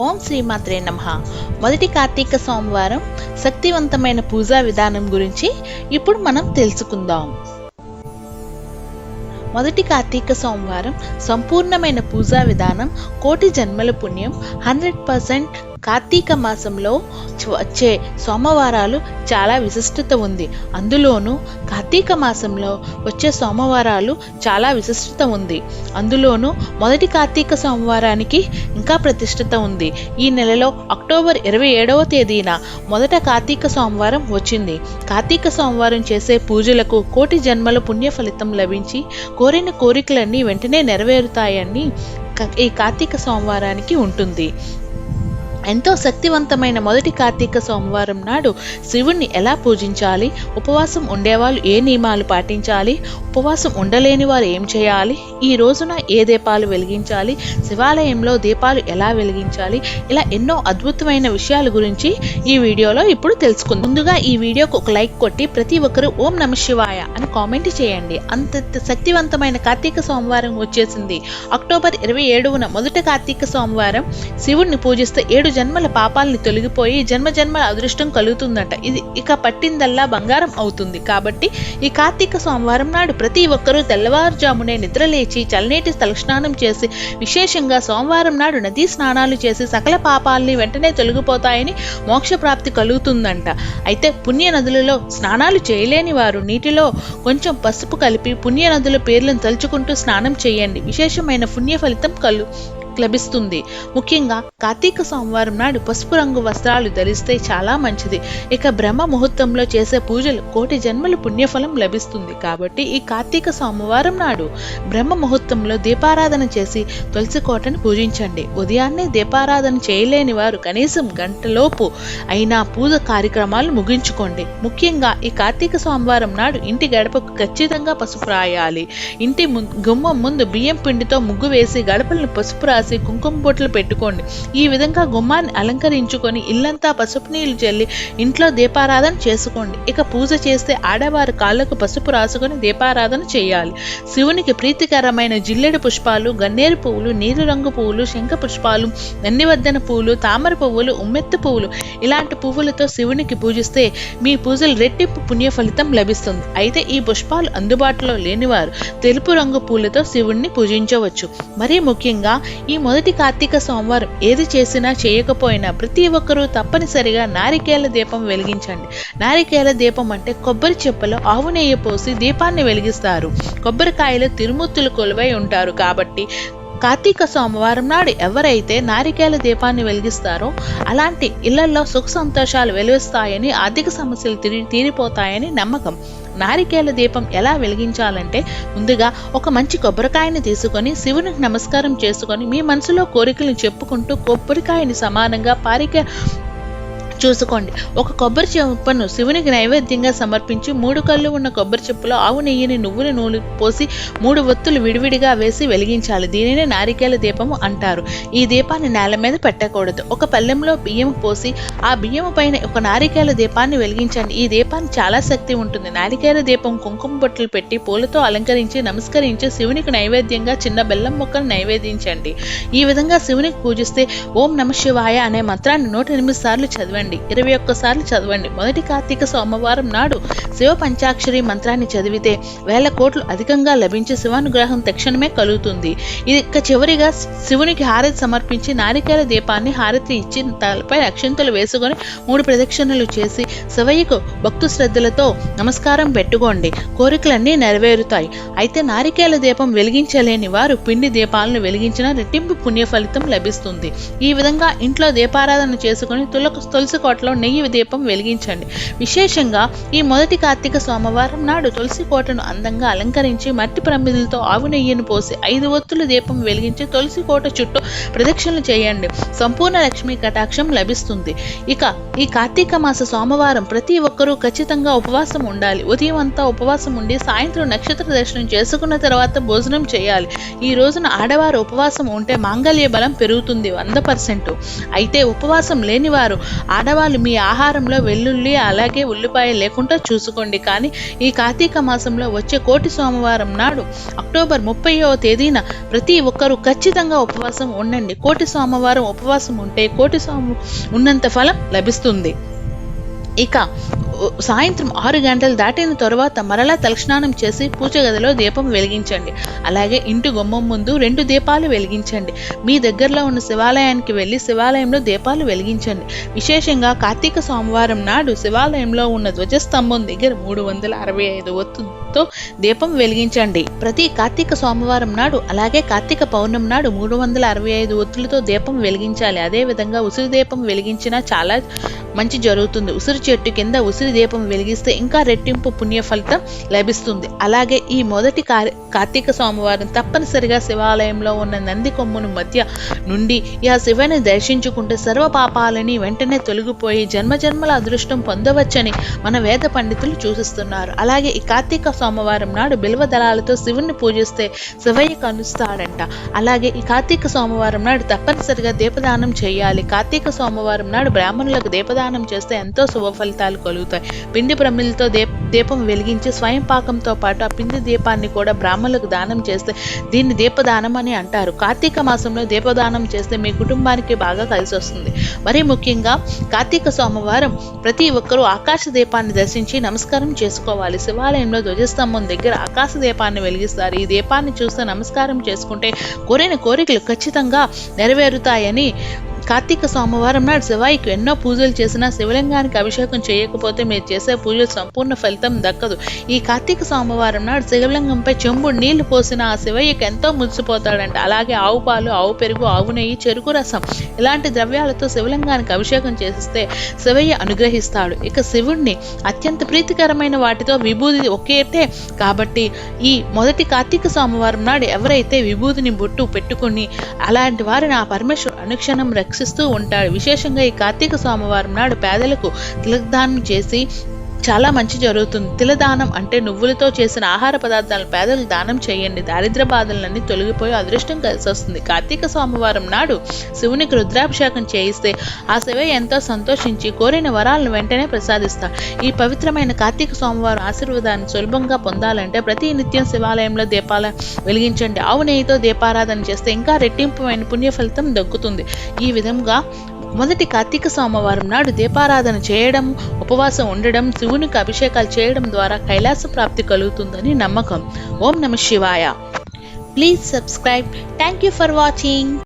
ఓం శ్రీమాత్రే నమ. మొదటి కార్తీక సోమవారం శక్తివంతమైన పూజా విధానం గురించి ఇప్పుడు మనం తెలుసుకుందాం. మొదటి కార్తీక సోమవారం సంపూర్ణమైన పూజా విధానం కోటి జన్మల పుణ్యం హండ్రెడ్ పర్సెంట్ కార్తీక మాసంలో వచ్చే సోమవారాలు చాలా విశిష్టత ఉంది. అందులోనూ కార్తీక మాసంలో వచ్చే సోమవారాలు చాలా విశిష్టత ఉంది. అందులోనూ మొదటి కార్తీక సోమవారానికి ఇంకా ప్రతిష్టత ఉంది. ఈ నెలలో అక్టోబర్ ఇరవై ఏడవ తేదీన మొదట కార్తీక సోమవారం వచ్చింది. కార్తీక సోమవారం చేసే పూజలకు కోటి జన్మల పుణ్య ఫలితం లభించి కోరిన కోరికలన్నీ వెంటనే నెరవేరుతాయని ఈ కార్తీక సోమవారానికి ఉంటుంది. ఎంతో శక్తివంతమైన మొదటి కార్తీక సోమవారం నాడు శివుణ్ణి ఎలా పూజించాలి? ఉపవాసం ఉండేవాళ్ళు ఏ నియమాలు పాటించాలి? ఉపవాసం ఉండలేని వారు ఏం చేయాలి? ఈ రోజున ఏ దీపాలు వెలిగించాలి? శివాలయంలో దీపాలు ఎలా వెలిగించాలి? ఇలా ఎన్నో అద్భుతమైన విషయాల గురించి ఈ వీడియోలో ఇప్పుడు తెలుసుకుందాం. ముందుగా ఈ వీడియోకు ఒక లైక్ కొట్టి ప్రతి ఒక్కరూ ఓం నమ శివాయ అని కామెంట్ చేయండి. అంత శక్తివంతమైన కార్తీక సోమవారం వచ్చేసింది. అక్టోబర్ ఇరవై ఏడున మొదటి కార్తీక సోమవారం శివుణ్ణి పూజిస్తే ఏడు జన్మల పాపాలని తొలగిపోయి జన్మ జన్మల అదృష్టం కలుగుతుందట. ఇది ఇక పట్టిందల్లా బంగారం అవుతుంది. కాబట్టి ఈ కార్తీక సోమవారం నాడు ప్రతి ఒక్కరూ తెల్లవారుజామునే నిద్రలేచి చల్లనీటి తలస్నానం చేసి విశేషంగా సోమవారం నాడు నదీ స్నానాలు చేసి సకల పాపాలని వెంటనే తొలగిపోతాయని మోక్షప్రాప్తి కలుగుతుందంట. అయితే పుణ్య నదులలో స్నానాలు చేయలేని వారు నీటిలో కొంచెం పసుపు కలిపి పుణ్య నదుల పేర్లను తలుచుకుంటూ స్నానం చేయండి. విశేషమైన పుణ్య ఫలితం కలు లభిస్తుంది. ముఖ్యంగా కార్తీక సోమవారం నాడు పసుపు రంగు వస్త్రాలు ధరిస్తే చాలా మంచిది. ఇక బ్రహ్మ ముహూర్తంలో చేసే పూజలు కోటి జన్మల పుణ్యఫలం లభిస్తుంది. కాబట్టి ఈ కార్తీక సోమవారం నాడు బ్రహ్మ ముహూర్తంలో దీపారాధన చేసి తులసి కోటను పూజించండి. ఉదయాన్నే దీపారాధన చేయలేని వారు కనీసం గంటలోపు అయినా పూజ కార్యక్రమాలు ముగించుకోండి. ముఖ్యంగా ఈ కార్తీక సోమవారం నాడు ఇంటి గడపకు ఖచ్చితంగా పసుపు రాయాలి. ఇంటి గుమ్మం ముందు బియ్యం పిండితో ముగ్గు వేసి గడపలను పసుపు రాసి కుంకుమ బొట్లు పెట్టుకోండి. ఈ విధంగా గుమ్మాన్ని అలంకరించుకొని ఇల్లంతా పసుపు నీళ్ళు చల్లి ఇంట్లో దీపారాధన చేసుకోండి. ఇక పూజ చేస్తే ఆడవారు కాళ్ళకు పసుపు రాసుకొని దీపారాధన చేయాలి. శివునికి ప్రీతికరమైన జిల్లెడు పుష్పాలు గన్నేరు పువ్వులు నీలి రంగు పువ్వులు శంఖ పుష్పాలు నన్నివర్ధన పువ్వులు తామర పువ్వులు ఉమ్మెత్తు పువ్వులు ఇలాంటి పువ్వులతో శివునికి పూజిస్తే మీ పూజలు రెట్టింపు పుణ్య ఫలితం లభిస్తుంది. అయితే ఈ పుష్పాలు అందుబాటులో లేనివారు తెలుపు రంగు పూలతో శివుణ్ణి పూజించవచ్చు. మరీ ముఖ్యంగా ఈ మొదటి కార్తీక సోమవారం ఏది చేసినా చేయకపోయినా ప్రతి ఒక్కరూ తప్పనిసరిగా నారికేల దీపం వెలిగించండి. నారికేల దీపం అంటే కొబ్బరి చెప్పలో ఆవు నెయ్యి పోసి దీపాన్ని వెలిగిస్తారు. కొబ్బరికాయలు తిరుమూర్తులు కొలువై ఉంటారు కాబట్టి కార్తీక సోమవారం నాడు ఎవరైతే నారికేల దీపాన్ని వెలిగిస్తారో అలాంటి ఇళ్ళలో సుఖ సంతోషాలు వెలువస్తాయని ఆర్థిక సమస్యలు తిరి తీరిపోతాయని నమ్మకం. నారికేల దీపం ఎలా వెలిగించాలంటే ముందుగా ఒక మంచి కొబ్బరికాయని తీసుకొని శివునికి నమస్కారం చేసుకొని మీ మనసులో కోరికలను చెప్పుకుంటూ కొబ్బరికాయని సమానంగా పారిక చూసుకోండి. ఒక కొబ్బరి చెప్పును శివునికి నైవేద్యంగా సమర్పించి మూడు కళ్ళు ఉన్న కొబ్బరి చెప్పులో ఆవు నెయ్యిని నువ్వుల నూనె పోసి మూడు ఒత్తులు విడివిడిగా వేసి వెలిగించాలి. దీనినే నారికేల దీపము అంటారు. ఈ దీపాన్ని నేల మీద పెట్టకూడదు. ఒక పల్లెంలో బియ్యం పోసి ఆ బియ్యం పైన ఒక నారికేల దీపాన్ని వెలిగించండి. ఈ దీపాన్ని చాలా శక్తి ఉంటుంది. నారికేల దీపం కుంకుమ బొట్లు పెట్టి పూలతో అలంకరించి నమస్కరించి శివునికి నైవేద్యంగా చిన్న బెల్లం ముక్కను నైవేద్యించండి. ఈ విధంగా శివునికి పూజిస్తే ఓం నమ శివాయ అనే మంత్రాన్ని నూట ఎనిమిది సార్లు చదివండి. ఇరవై ఒక్కసార్లు చదవండి. మొదటి కార్తీక సోమవారం నాడు శివ పంచాక్షరి మంత్రాన్ని చదివితే వేల కోట్లు అధికంగా లభించి శివానుగ్రహం తక్షణమే కలుగుతుంది. ఇది ఇక చివరిగా శివునికి హారతి సమర్పించి నారికేల దీపాన్ని హారతి ఇచ్చి తలపై అక్షంతలు వేసుకొని మూడు ప్రదక్షిణలు చేసి శివయ్యకు భక్తు శ్రద్ధలతో నమస్కారం పెట్టుకోండి. కోరికలన్నీ నెరవేరుతాయి. అయితే నారికేల దీపం వెలిగించలేని వారు పిండి దీపాలను వెలిగించిన రెట్టింపు పుణ్య ఫలితం లభిస్తుంది. ఈ విధంగా ఇంట్లో దీపారాధన చేసుకుని తులకు తులసి కోటలో నెయ్యి దీపం వెలిగించండి. విశేషంగా ఈ మొదటి కార్తీక సోమవారం నాడు తులసి కోటను అందంగా అలంకరించి మట్టి ప్రమిదులతో ఆవు నెయ్యిని పోసి ఐదు ఒత్తుల దీపం వెలిగించి తులసి కోట చుట్టూ ప్రదక్షిణలు చేయండి. సంపూర్ణ లక్ష్మీ కటాక్షం లభిస్తుంది. ఇక ఈ కార్తీక మాస సోమవారం ప్రతి ఒక్కరూ ఖచ్చితంగా ఉపవాసం ఉండాలి. ఉదయం అంతా ఉపవాసం ఉండి సాయంత్రం నక్షత్ర దర్శనం చేసుకున్న తర్వాత భోజనం చేయాలి. ఈ రోజున ఆడవారు ఉపవాసం ఉంటే మాంగళ్య బలం పెరుగుతుంది వంద పర్సెంట్. అయితే ఉపవాసం లేనివారు ఆ ఆడవాళ్ళు మీ ఆహారంలో వెల్లుల్లి అలాగే ఉల్లిపాయ లేకుండా చూసుకోండి. కానీ ఈ కార్తీక మాసంలో వచ్చే కోటి సోమవారం నాడు అక్టోబర్ ముప్పైవ తేదీన ప్రతి ఒక్కరూ ఖచ్చితంగా ఉపవాసం ఉండండి. కోటి సోమవారం ఉపవాసం ఉంటే కోటి సోమ ఉన్నంత ఫలం లభిస్తుంది. ఇక సాయంత్రం ఆరు గంటలు దాటిన తర్వాత మరలా తలస్నానం చేసి పూజ గదిలో దీపం వెలిగించండి. అలాగే ఇంటి గుమ్మం ముందు రెండు దీపాలు వెలిగించండి. మీ దగ్గరలో ఉన్న శివాలయానికి వెళ్ళి శివాలయంలో దీపాలు వెలిగించండి. విశేషంగా కార్తీక సోమవారం నాడు శివాలయంలో ఉన్న ధ్వజస్తంభం దగ్గర మూడు వందల అరవై ఐదు ఒత్తుతో దీపం వెలిగించండి. ప్రతి కార్తీక సోమవారం నాడు అలాగే కార్తీక పౌర్ణమి నాడు మూడు వందల అరవై ఐదు ఒత్తులతో దీపం వెలిగించాలి. అదే విధంగా ఉసిరి దీపం వెలిగించినా చాలా మంచి జరుగుతుంది. ఉసిరి చెట్టు కింద ఉసిరి దీపం వెలిగిస్తే ఇంకా రెట్టింపు పుణ్య ఫలితం లభిస్తుంది. అలాగే ఈ మొదటి కార్తీక సోమవారం తప్పనిసరిగా శివాలయంలో ఉన్న నంది కొమ్మును మధ్య నుండి ఈ ఆ శివుని దర్శించుకుంటే సర్వ పాపాలని వెంటనే తొలగిపోయి జన్మజన్మల అదృష్టం పొందవచ్చని మన వేద పండితులు సూచిస్తున్నారు అలాగే ఈ కార్తీక సోమవారం నాడు బిల్వ దళాలతో శివుణ్ణి పూజిస్తే శివయ్య కనుస్తాడంట అలాగే ఈ కార్తీక సోమవారం నాడు తప్పనిసరిగా దీపదానం చేయాలి. కార్తీక సోమవారం నాడు బ్రాహ్మణులకు దీపదానం చేస్తే ఎంతో శుభ ఫలితాలు కలుగుతాయి. పిండి ప్రమిలతో దీప దీపం వెలిగించి స్వయం పాకంతో పాటు ఆ పిండి దీపాన్ని కూడా బ్రాహ్మణులకు దానం చేస్తే దీన్ని దీపదానం అని అంటారు. కార్తీక మాసంలో దీపదానం చేస్తే మీ కుటుంబానికి బాగా కలిసి వస్తుంది. మరీ ముఖ్యంగా కార్తీక సోమవారం ప్రతి ఒక్కరూ ఆకాశ దీపాన్ని దర్శించి నమస్కారం చేసుకోవాలి. శివాలయంలో ధ్వజస్తంభం దగ్గర ఆకాశ దీపాన్ని వెలిగిస్తారు. ఈ దీపాన్ని చూస్తే నమస్కారం చేసుకుంటే కోరిన కోరికలు ఖచ్చితంగా నెరవేరుతాయని కార్తీక సోమవారం నాడు శివాయికి ఎన్నో పూజలు చేసినా శివలింగానికి అభిషేకం చేయకపోతే మీరు చేసే పూజలు సంపూర్ణ ఫలితం దక్కదు. ఈ కార్తీక సోమవారం నాడు శివలింగంపై చెంబుడు నీళ్ళు పోసిన ఆ శివయ్యకి ఎంతో మురిసిపోతాడంట. అలాగే ఆవు పాలు ఆవు పెరుగు ఆవు నెయ్యి చెరుకు రసం ఇలాంటి ద్రవ్యాలతో శివలింగానికి అభిషేకం చేసిస్తే శివయ్య అనుగ్రహిస్తాడు. ఇక శివుణ్ణి అత్యంత ప్రీతికరమైన వాటితో విభూది ఒకేటే కాబట్టి ఈ మొదటి కార్తీక సోమవారం నాడు ఎవరైతే విభూతిని బొట్టు పెట్టుకుని అలాంటి వారిని ఆ పరమేశ్వరు అనుక్షణం రక్ష రక్షిస్తూ ఉంటాడు. విశేషంగా ఈ కార్తీక సోమవారం నాడు పేదలకు తిలదానం చేసి చాలా మంచి జరుగుతుంది. తిలదానం అంటే నువ్వులతో చేసిన ఆహార పదార్థాలను పేదలకు దానం చేయండి. దారిద్ర బాధలన్నీ తొలగిపోయి అదృష్టం కలిసి వస్తుంది కార్తీక సోమవారం నాడు శివునికి రుద్రాభిషేకం చేయిస్తే ఆ శివ ఎంతో సంతోషించి కోరిన వరాలను వెంటనే ప్రసాదిస్తాడు ఈ పవిత్రమైన కార్తీక సోమవారం ఆశీర్వాదాన్ని సులభంగా పొందాలంటే ప్రతి నిత్యం శివాలయంలో దీపాల వెలిగించండి. ఆవు నెయ్యితో దీపారాధన చేస్తే ఇంకా రెట్టింపుమైన పుణ్య ఫలితం దక్కుతుంది. ఈ విధంగా మొదటి కార్తీక సోమవారం నాడు దీపారాధన చేయడం ఉపవాసం ఉండడం శివునికి అభిషేకాలు చేయడం ద్వారా కైలాస ప్రాప్తి కలుగుతుందని నమ్మకం. ఓం నమ శివాయ. Please subscribe thank you for watching